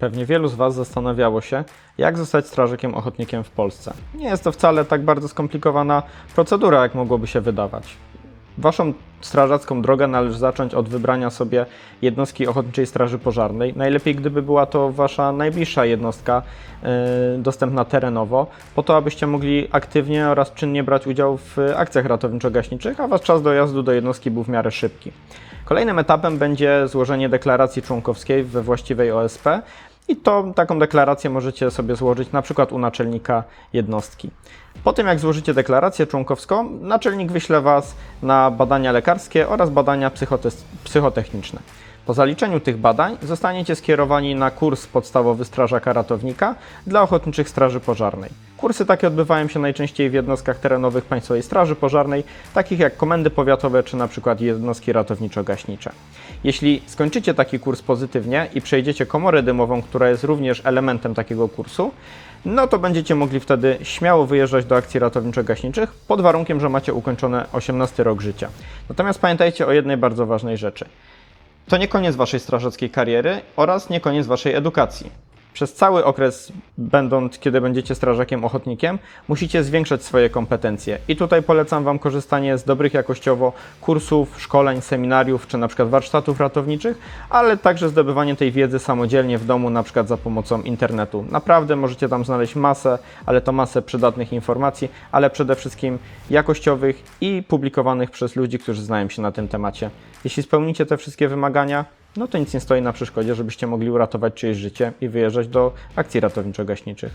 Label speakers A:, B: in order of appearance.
A: Pewnie wielu z Was zastanawiało się, jak zostać strażakiem ochotnikiem w Polsce. Nie jest to wcale tak bardzo skomplikowana procedura, jak mogłoby się wydawać. Waszą strażacką drogę należy zacząć od wybrania sobie jednostki Ochotniczej Straży Pożarnej. Najlepiej, gdyby była to Wasza najbliższa jednostka yy, dostępna terenowo, po to, abyście mogli aktywnie oraz czynnie brać udział w akcjach ratowniczo-gaśniczych, a Wasz czas dojazdu do jednostki był w miarę szybki. Kolejnym etapem będzie złożenie deklaracji członkowskiej we właściwej OSP i to taką deklarację możecie sobie złożyć na przykład u naczelnika jednostki. Po tym jak złożycie deklarację członkowską, naczelnik wyśle Was na badania lekarskie oraz badania psychotechniczne. Po zaliczeniu tych badań zostaniecie skierowani na kurs podstawowy strażaka ratownika dla ochotniczych straży pożarnej. Kursy takie odbywają się najczęściej w jednostkach terenowych Państwowej Straży Pożarnej, takich jak komendy powiatowe czy na przykład jednostki ratowniczo-gaśnicze. Jeśli skończycie taki kurs pozytywnie i przejdziecie komorę dymową, która jest również elementem takiego kursu, no to będziecie mogli wtedy śmiało wyjeżdżać do akcji ratowniczo-gaśniczych pod warunkiem, że macie ukończone 18 rok życia. Natomiast pamiętajcie o jednej bardzo ważnej rzeczy. To nie koniec Waszej strażackiej kariery oraz nie koniec Waszej edukacji. Przez cały okres, będąc, kiedy będziecie strażakiem ochotnikiem, musicie zwiększać swoje kompetencje. I tutaj polecam Wam korzystanie z dobrych jakościowo kursów, szkoleń, seminariów czy na przykład warsztatów ratowniczych, ale także zdobywanie tej wiedzy samodzielnie w domu, na przykład za pomocą internetu. Naprawdę możecie tam znaleźć masę, ale to masę przydatnych informacji, ale przede wszystkim jakościowych i publikowanych przez ludzi, którzy znają się na tym temacie. Jeśli spełnicie te wszystkie wymagania, no to nic nie stoi na przeszkodzie, żebyście mogli uratować czyjeś życie i wyjeżdżać do akcji ratowniczo-gaśniczych.